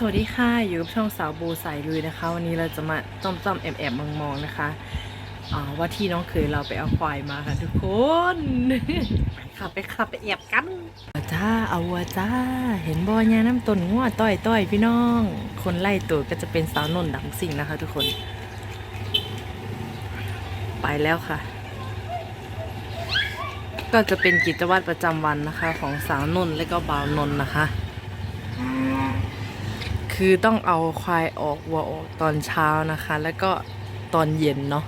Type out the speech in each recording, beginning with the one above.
สวัสดีค่ะอยู่กับช่องสาวบูสายลุยนะคะ วันนี้เราจะมาจ้อมจ้อมแอบแอบมองมองนะคะว่าที่น้องเคยเราไปเอาควายมาค่ะทุกคนไปขับไปขับไปแอบกันจ้าเอาวัวจ้า เห็นบอยาน้ำต้นงัวต้อยต้อยพี่น้อง คนไล่ตัวก็จะเป็นสาวนนท์ดังสิ่งนะคะ ทุกคน ไปแล้วค่ะ ก็จะเป็นกิจวัตรประจำวันนะคะ ของสาวนนท์และก็บ่าวนนท์นะคะ คือต้องเอาควายออกวัวออกตอนเช้านะคะ แล้วก็ตอนเย็นเนาะ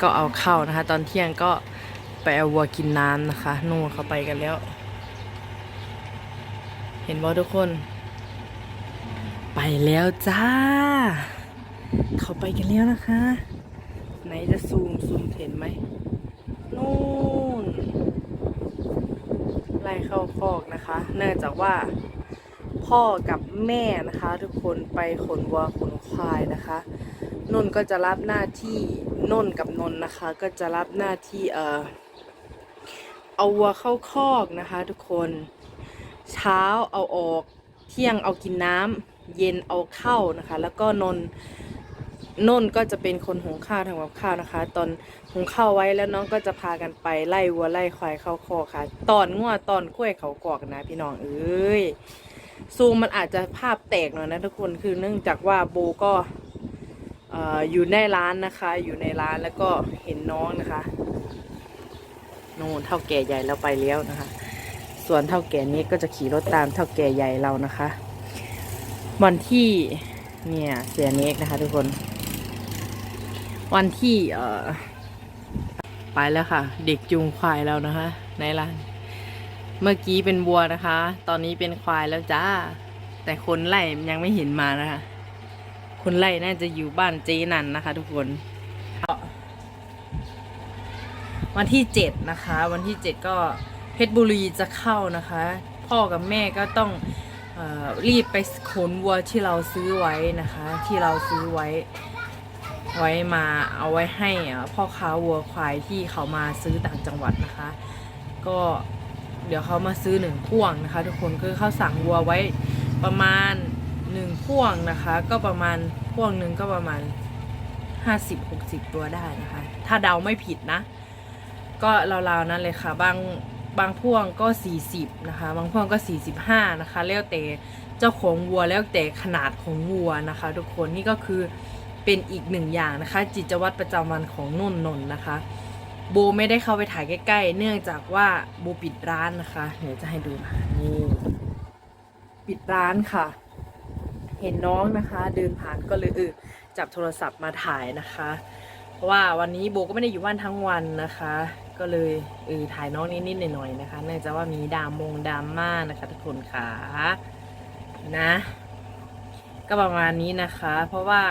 ก็เอาเข้านะคะ ตอนเที่ยงก็ไปเอาวัวกินน้ำนะคะนู่นเขาไปกันแล้ว เห็นบ่ทุกคน ไปแล้วจ้า เขาไปกันแล้วนะคะ ไหนจะซูมซูมเห็นไหมนู่นไล่เข้าคอกนะคะ เนื่องจากว่า พ่อกับแม่นะคะ ทุกคนไปขนวัวขนควายนะคะนนก็จะรับหน้าที่นนกับนนนะคะ ก็จะรับหน้าที่เอ่อเอาวัวเข้าคอกนะคะ ทุกคนเช้าเอาออกเที่ยงเอากินน้ำเย็นเอาเข้านะคะ แล้วก็นนนนก็จะเป็นคนหุงข้าวทำกับข้าวนะคะ ตอนหุงข้าวไว้แล้วน้องก็จะพากันไปไล่วัวไล่ควายเข้าคอกค่ะ ตอนงัวตอนกล้วยเขากอกนะ พี่น้องเอ้ย ซูมมันอาจจะภาพแตกหน่อยนะทุกคนคือเนื่องจากว่าโบก็เอ่อยู่ในร้านนะคะ อยู่ในร้านแล้วก็เห็นน้องนะคะโน่นเท่าแก่ใหญ่เราไปแล้วนะคะ ส่วนเท่าแก่นี้ก็จะขี่รถตามเท่าแก่ใหญ่เรานะคะวันที่เนี่ยเสียเนกนะคะ ทุกคน วันที่เอ่อไปแล้วค่ะ เด็กจูงควายแล้วนะคะ ในร้าน เมื่อกี้เป็นวัวนะคะ ตอนนี้เป็นควายแล้วจ้า แต่คนไล่ยังไม่เห็นมานะคะ คนไล่น่าจะอยู่บ้านเจนันนะคะ ทุกคน วันที่เจ็ดนะคะ วันที่เจ็ดก็เพชรบุรีจะเข้านะคะ พ่อกับแม่ก็ต้องออรีบไปขนวัวที่เราซื้อไว้นะคะ ที่เราซื้อไว้ไว้มาเอาไว้ให้พ่อค้าวัวควายที่เขามาซื้อต่างจังหวัดนะคะ ก็ เดี๋ยวเขามาซื้อหนึ่งพ่วงนะคะ ทุกคนคือเขาสั่งวัวไว้ประมาณหนึ่งพ่วงนะคะ ก็ประมาณพ่วงหนึ่งก็ประมาณห้าสิบหกสิบตัวได้นะคะ ถ้าเดาไม่ผิดนะ ก็ราวๆนั้นเลยค่ะ บางบางพ่วงก็สี่สิบนะคะ บางพ่วงก็สี่สิบห้านะคะแล้วแต่เจ้าของวัวแล้วแต่ขนาดของวัวนะคะ ทุกคนนี่ก็คือเป็นอีกหนึ่งอย่างนะคะ จิตวัตรประจำวันของนุ่นนนนะคะ บไม่ได้เข้าไปถ่ายใกล้ๆ เนื่องจากว่าโบปิดร้านนะคะ เดี๋ยวจะให้ดูนะนี่ปิดร้านค่ะ เห็นน้องนะคะ เดินผ่านก็เลยเออจับโทรศัพท์มาถ่ายนะคะ เพราะว่าวันนี้โบก็ไม่ได้อยู่บ้านทั้งวันนะคะ ก็เลยเออถ่ายน้องนิดๆหน่อยๆนะคะ เนื่องจากว่ามีดามมงดาม่านะคะทุกคนค่ะนะ ก็ประมาณนี้นะคะ เพราะว่า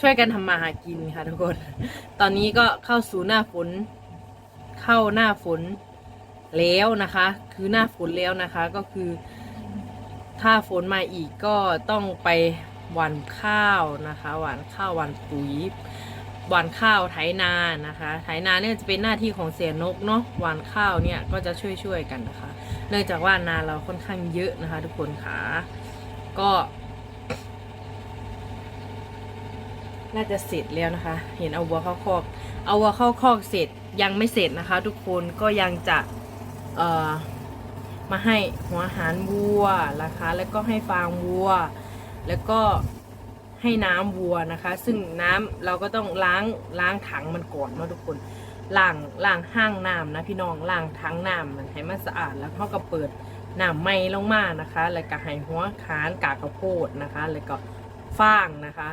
ช่วยกันทำมาหากินค่ะทุกคน ตอนนี้ก็เข้าสู่หน้าฝน เข้าหน้าฝนแล้วนะคะ คือหน้าฝนแล้วนะคะ ก็คือ ถ้าฝนมาอีกก็ต้องไปหว่านข้าวนะคะหว่านข้าวหว่านปุ๋ยหว่านข้าวไถนานะคะไถนาเนี่ยจะเป็นหน้าที่ของเสียนกเนาะหว่านข้าวเนี่ยก็จะช่วยๆกันนะคะ เนื่องจากว่านาเราค่อนข้างเยอะนะคะ ทุกคนค่ะก็ น่าจะเสร็จแล้วนะคะ เห็นเอาวัวเข้าคอก เอาวัวเข้าคอกเสร็จยังไม่เสร็จนะคะ ทุกคนก็ยังจะเอ่อมาให้หัวอาหารวัวนะคะ แล้วก็ให้ฟางวัว แล้วก็ให้น้ำวัวนะคะ ซึ่งน้ำเราก็ต้องล้างล้างถังมันก่อนเนาะทุกคนล้างล้างห้างน้ำนะพี่น้องล้างถังน้ำมันให้มันสะอาดแล้วเขาก็เปิดน้ำไม่ลงมานะคะ แล้วก็ให้หัวขานกากข้าวโพดนะคะ แล้วก็ฟางนะคะ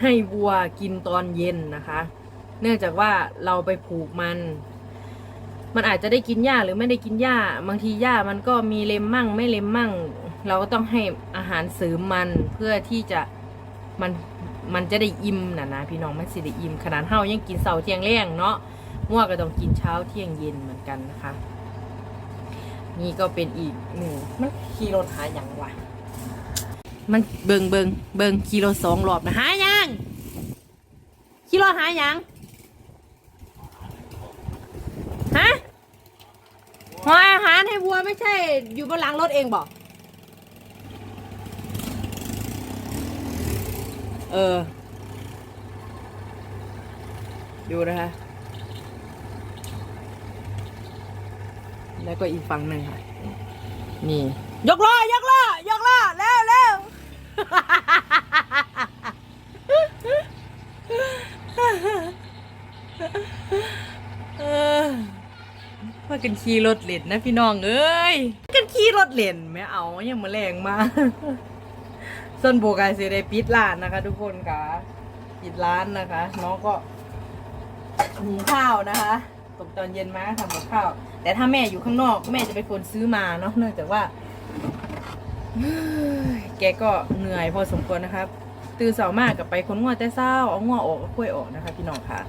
ให้วัวกินตอนเย็นนะคะ เนื่องจากว่าเราไปผูกมัน มันอาจจะได้กินหญ้าหรือไม่ได้กินหญ้า บางทีหญ้ามันก็มีเล็มมั่ง ไม่เล็มมั่ง เราก็ต้องให้อาหารเสริมมันเพื่อที่จะมันมันจะได้อิ่มนะนะพี่น้องมันสิได้อิ่มขนาดเฮายังกินเสาเที่ยงแรงเนาะมั่วก็ต้องกินเช้าเที่ยงเย็นเหมือนกันนะคะ นี่ก็เป็นอีกหนึ่งมันขี่รถหาอย่างวะมันเบิงเบิงเบิงกิโลสองรอบนะหายัง ขี่รถหายยังฮะหัวอาหารให้วัวไม่ใช่ อยู่บนหลังรถเองบอกเออ ดูนะคะ แล้วก็อีกฝั่งหนึ่งค่ะ นี่ ยกล้อ ยกล้อ ยกล้อ เร็วเร็ว เออพากันขี่รถเล่นนะพี่น้องเอ้ยพากันขี่รถเล่นไม่เอายังมาแรงมาส้นโบกายเสียได้ปิดร้านนะคะ ทุกคนค่ะปิดร้านนะคะ น้องก็หุงข้าวนะคะตกตอนเย็นมาทำกับข้าว แต่ถ้าแม่อยู่ข้างนอกแม่จะเป็นคนซื้อมาเนาะเนื่องจากว่าแกก็เหนื่อยพอสมควรนะครับ ตื่นเสามากกับไปคนง่วแต่เศร้าเอาง่วออกเอากล้ยออกนะคะ พี่น้องค่ะ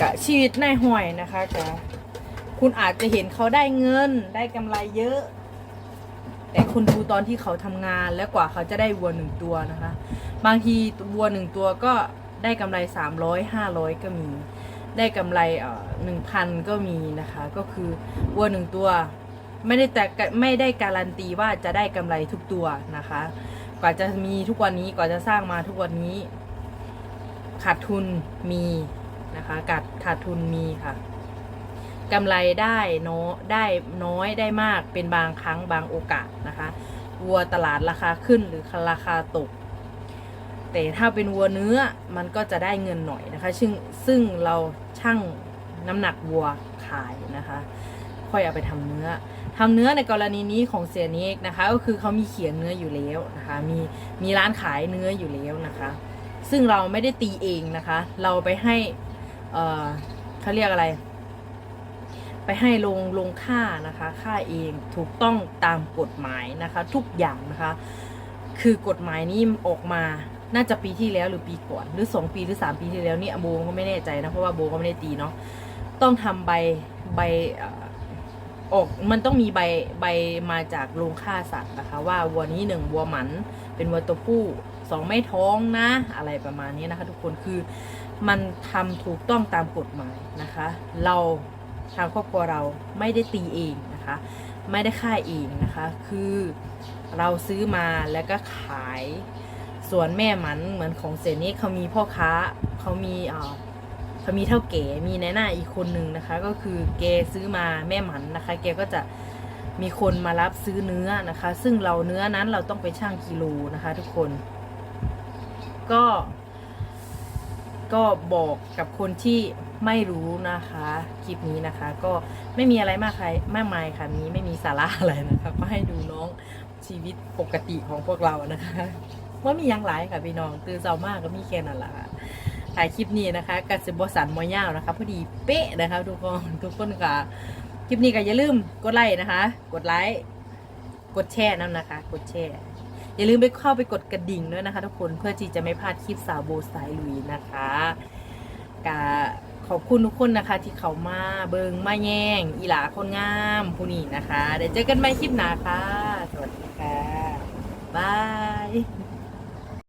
กะชีวิตในายห้อยนะคะกะคุณอาจจะเห็นเขาได้เงินได้กำไรเยอะ แต่คุณดูตอนที่เขาทำงานแล้วกว่าเขาจะได้วัวหนึ่งตัวนะคะ บางทีวัวหนึ่งตัวก็ได้กำไรสามร้อยห้าร้อยก็มี ได้กำไรเอ่อหนึ่งพันก็มีนะคะ ก็คือวัวหนึ่งตัว ไม่ได้แต่ไม่ได้การันตีว่าจะได้กำไรทุกตัวนะคะ กว่าจะมีทุกวันนี้กว่าจะสร้างมาทุกวันนี้ ขาดทุนมีนะคะขาดขาดทุนมีค่ะกำไรได้น้อยได้น้อยได้มากเป็นบางครั้งบางโอกาสนะคะวัวตลาดราคาขึ้นหรือราคาตก แต่ถ้าเป็นวัวเนื้อมันก็จะได้เงินหน่อยนะคะ ซึ่งซึ่งเราชั่งน้ำหนักวัวขายนะคะ ค่อยเอาไปทำเนื้อทำเนื้อในกรณีนี้ของเสียเนกนะคะ ก็คือเขามีเขียงเนื้ออยู่แล้วนะคะ มีมีร้านขายเนื้ออยู่แล้วนะคะ ซึ่งเราไม่ได้ตีเองนะคะ เราไปให้เอ่อเขาเรียกอะไร ไปให้ลงลงค่านะคะ ค่าเองถูกต้องตามกฎหมายนะคะ ทุกอย่างนะคะ คือกฎหมายนี้ออกมาน่าจะปีที่แล้วหรือปีก่อนหรือสองปีหรือสามปีที่แล้วนี่โบก็ไม่แน่ใจนะเพราะว่าโบก็ไม่ได้ตีเนาะต้องทำใบใบ ออกมันต้องมีใบใบมาจากโรงฆ่าสัตว์นะคะ ว่าวัวนี้หนึ่งวัวหมันเป็นวัวตัวผู้สองไม่ท้องนะ อะไรประมาณนี้นะคะ ทุกคนคือมันทำถูกต้องตามกฎหมายนะคะ เราทางครอบครัวเราไม่ได้ตีเองนะคะ ไม่ได้ค่าเองนะคะ คือเราซื้อมาแล้วก็ขายส่วนแม่หมันเหมือนของเซนี่เขามีพ่อค้าเขามีอ่อ เขามีเท่าเก๋มีในหน้าอีกคนนึงนะคะ ก็คือแกซื้อมาแม่หมันนะคะ แกก็จะมีคนมารับซื้อเนื้อนะคะ ซึ่งเราเนื้อนั้นเราต้องไปชั่งกิโลนะคะ ทุกคน ก็ ก็บอกกับคนที่ไม่รู้นะคะคลิปนี้นะคะ ก็ไม่มีอะไรมากใครมากมายค่ะมีไม่มีสาระอะไรนะคะก็ให้ดูน้องชีวิตปกติของพวกเรานะคะว่ามีหยังหลายค่ะพี่น้องตื่นเช้ามากก็มีแค่นั้นแหละ ถ่ายคลิปนี้นะคะกัสิบสันมอยาวนะคะพอดีเป๊ะนะคะทุกคนทุกคนค่ะคลิปนี้ก็อย่าลืมกดไลค์นะคะ กดไลค์กดแชร์นั่นนะคะ กดแชร์อย่าลืมไปเข้าไปกดกระดิ่งด้วยนะคะทุกคนเพื่อที่จะไม่พลาดคลิปสาวโบสายลุยนะคะกาขอบคุณทุกคนนะคะ ที่เขามาเบิงมาแย่งอีหลาคนงามผู้นี้นะคะ เดี๋ยวเจอกันใหม่คลิปหน้าค่ะ สวัสดีค่ะบาย